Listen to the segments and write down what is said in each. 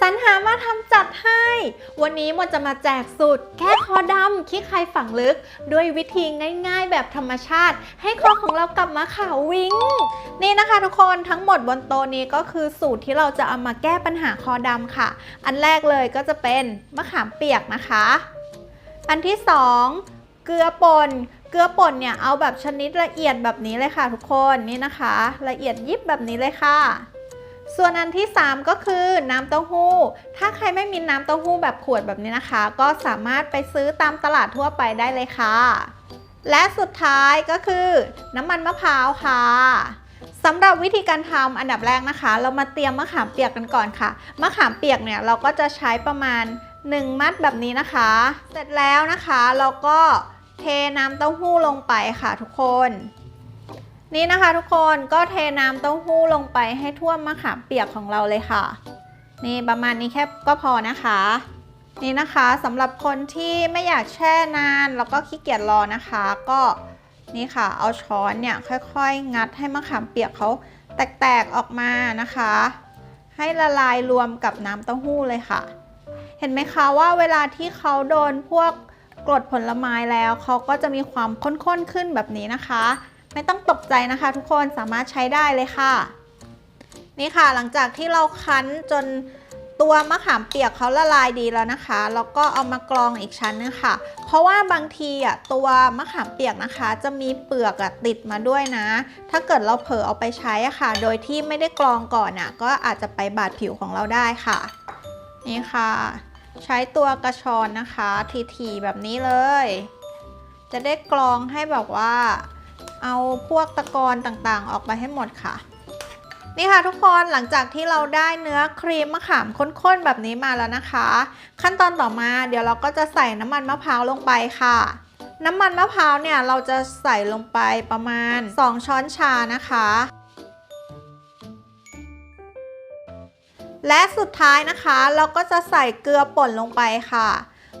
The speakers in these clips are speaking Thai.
สรรหามาทำจัดให้ วันนี้มนจะมาแจกสูตรแก้คอดำขี้ใครฝังลึก ด้วยวิธีง่ายๆ แบบธรรมชาติ ให้คอของเรากลับมาขาววิงนี่นะคะทุกคนทั้งหมดบนโต๊ะนี้ก็คือสูตรที่เราจะเอามาแก้ปัญหาคอดำค่ะ อันแรกเลยก็จะเป็นมะขามเปียกนะคะ อันที่สองเกลือป่นเกลือป่นเนี่ยเอาแบบชนิดละเอียดแบบนี้เลยค่ะ ทุกคนนี่นะคะ ละเอียดยิบแบบนี้เลยค่ะ ส่วนอันที่ 3 ก็คือน้ำเต้าหู้ ถ้าใครไม่มีน้ำเต้าหู้แบบขวดแบบนี้นะคะ ก็สามารถไปซื้อตามตลาดทั่วไปได้เลยค่ะ และสุดท้ายก็คือน้ำมันมะพร้าวค่ะสำหรับวิธีการทำอันดับแรกนะคะ เรามาเตรียมมะขามเปียกกันก่อนค่ะ มะขามเปียกเนี่ยเราก็จะใช้ประมาณ 1 มัดแบบนี้นะคะ เสร็จแล้วนะคะเราก็เทน้ำเต้าหู้ลงไปค่ะทุกคน นี่นะคะทุกคนก็เทน้ำเต้าหู้ลงไปให้ท่วมมะขามเปียกของเราเลยค่ะ นี่ประมาณนี้แค่ก็พอนะคะ นี่นะคะสำหรับคนที่ไม่อยากแช่นานแล้วก็ขี้เกียจรอนะคะ ก็นี่ค่ะ เอาช้อนเนี่ยค่อยๆ งัดให้มะขามเปียกเขาแตกๆออกมานะคะ ให้ละลายรวมกับน้ำเต้าหู้เลยค่ะ เห็นไหมคะว่าเวลาที่เขาโดนพวกกรดผลไม้แล้วเขาก็จะมีความข้นๆขึ้นแบบนี้นะคะ ไม่ต้องตกใจนะคะทุกคนสามารถใช้ได้เลยค่ะ นี่ค่ะหลังจากที่เราคั้นจนตัวมะขามเปียกเขาละลายดีแล้วนะคะ แล้วก็เอามากรองอีกชั้นนึงค่ะ เพราะว่าบางทีอะตัวมะขามเปียกนะคะ จะมีเปลือกอะติดมาด้วยนะ ถ้าเกิดเราเผลอเอาไปใช้อะค่ะ โดยที่ไม่ได้กรองก่อนอะก็อาจจะไปบาดผิวของเราได้ค่ะ นี่ค่ะ ใช้ตัวกระชอนนะคะ ทีๆแบบนี้เลย จะได้กรองให้แบบว่า เอาพวกตะกอนต่างๆ ออกไปให้หมดค่ะ นี่ค่ะทุกคนหลังจากที่เราได้เนื้อครีมมะขามข้นๆแบบนี้มาแล้วนะคะ ขั้นตอนต่อมาเดี๋ยวเราก็จะใส่น้ำมันมะพร้าวลงไปค่ะน้ำมันมะพร้าวเนี่ยเราจะใส่ลงไปประมาณ 2 ช้อนชานะคะ และสุดท้ายนะคะเราก็จะใส่เกลือป่นลงไปค่ะ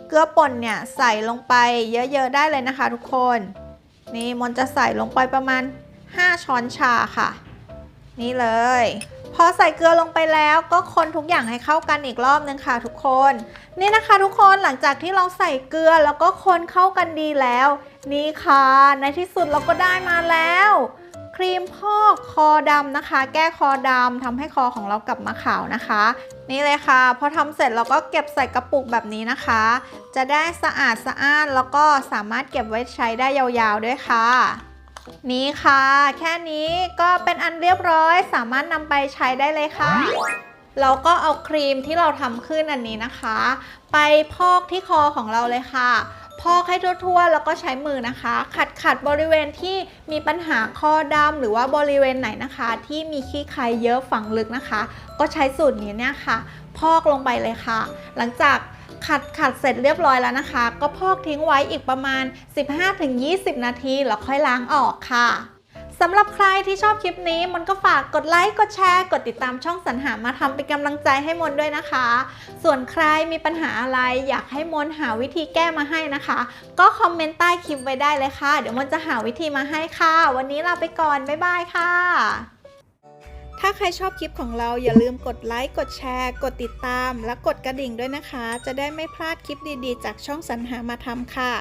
เกลือป่นเนี่ยใส่ลงไปเยอะๆได้เลยนะคะทุกคน นี่มนจะใส่ลงไปประมาณ 5 ช้อนชาค่ะ นี่เลย พอใส่เกลือลงไปแล้วก็คนทุกอย่างให้เข้ากันอีกรอบนึงค่ะทุกคน นี่นะคะทุกคนหลังจากที่เราใส่เกลือแล้วก็คนเข้ากันดีแล้ว นี่ค่ะ ในที่สุดเราก็ได้มาแล้ว ครีมพอกคอดำนะคะ แก้คอดำทำให้คอของเรากลับมาขาวนะคะ นี่เลยค่ะ พอทำเสร็จเราก็เก็บใส่กระปุกแบบนี้นะคะ จะได้สะอาดสะอ้านแล้วก็สามารถเก็บไว้ใช้ได้ยาวๆด้วยค่ะนี่ค่ะ แค่นี้ก็เป็นอันเรียบร้อยสามารถนำไปใช้ได้เลยค่ะ เราก็เอาครีมที่เราทำขึ้นอันนี้นะคะ ไปพอกที่คอของเราเลยค่ะ พอกให้ทั่วๆ แล้วก็ใช้มือนะคะ ขัดขัดบริเวณที่มีปัญหาข้อดำหรือว่าบริเวณไหนนะคะ ที่มีขี้ใครเยอะฝังลึกนะคะ ก็ใช้สูตรนี้เนี่ยค่ะ พอกลงไปเลยค่ะ หลังจากขัดขัดเสร็จเรียบร้อยแล้วนะคะ ก็พอกทิ้งไว้อีกประมาณ 15-20 นาทีแล้วค่อยล้างออกค่ะำหรับใครที่ชอบคลิปนี้มนก็ฝากกดไลค์ กดแชร์ กดติดตามช่องสรรหามาทำเป็นกำลังใจให้มนด้วยนะคะ ส่วนใครมีปัญหาอะไรอยากให้มนหาวิธีแก้มาให้นะคะ ก็คอมเมนต์ใต้คลิปไว้ได้เลยค่ะ เดี๋ยวมนจะหาวิธีมาให้ค่ะ วันนี้ลาไปก่อน บ๊ายบายค่ะ ถ้าใครชอบคลิปของเราอย่าลืมกดไลค์ กดแชร์ กดติดตาม และกดกระดิ่งด้วยนะคะ จะได้ไม่พลาดคลิปดีๆ จากช่องสรรหามาทำค่ะ